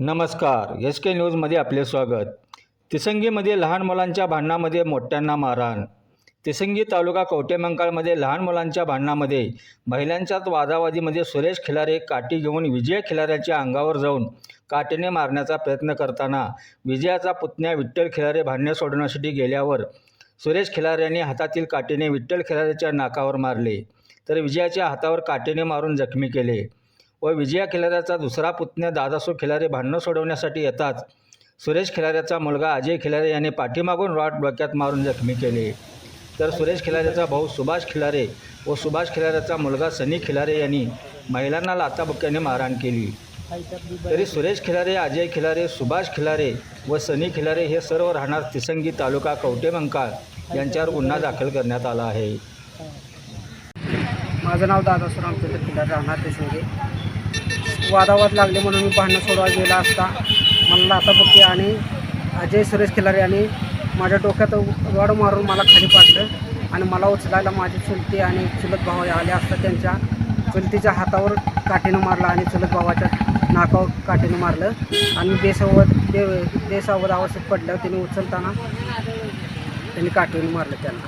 नमस्कार एस के न्यूजमध्ये आपले स्वागत. तिसंगीमध्ये लहान मुलांच्या भांडणामध्ये मोठ्यांना मारहाण. तिसंगी तालुका कवटेमंकाळमध्ये लहान मुलांच्या भांडणामध्ये महिलांच्यात वादावादीमध्ये सुरेश खिलारे काठी घेऊन विजय खिलाऱ्याच्या अंगावर जाऊन काठीने मारण्याचा प्रयत्न करताना विजयाचा पुतण्या विठ्ठल खिलारे भांडणे सोडवण्यासाठी गेल्यावर सुरेश खिलारे यांनी हातातील काठीने विठ्ठल खिलाऱ्याच्या नाकावर मारले. तर विजयाच्या हातावर काठीने मारून जखमी केले. व विजया खिलाऱ्याचा दुसरा पुतण्या दादासो खिलारे भांडणं सोडवण्यासाठी येताच सुरेश खिलाऱ्याचा मुलगा अजय खिलारे याने पाठीमागून रॉड डोक्यात मारून जखमी केले. तर सुरेश खिलारेचा भाऊ सुभाष खिलारे व सुभाष खिलाऱ्याचा मुलगा सनी खिलारे यांनी महिलांना लाताबुक्याने मारहाण केली. तरी सुरेश खिलारे अजय खिलारे सुभाष खिलारे व सनी खिलारे हे सर्व राहणार तिसंगी तालुका कवटेमंकाळ यांच्यावर गुन्हा दाखल करण्यात आला आहे. माझं नाव दादा रामचंद्र खिलारे राहणार तिसंगी. वादावाद लागले म्हणून मी भांडणं सोडवायला गेला असता. मला लातापुरती आणि अजय सुरेश खिलारे यांनी माझ्या डोक्यात रॉड मारून मला खाली पाडलं आणि मला उचलायला माझी चुलती आणि चुलत भाव आले असता त्यांच्या चुलतीच्या हातावर काठीनं मारलं आणि चुलत भावाच्या नाकावर काठीनं मारलं. आणि बेसावध बे बेसावध आवश्यक पडलं. तिने उचलताना त्यांनी काठीनं मारलं त्यांना.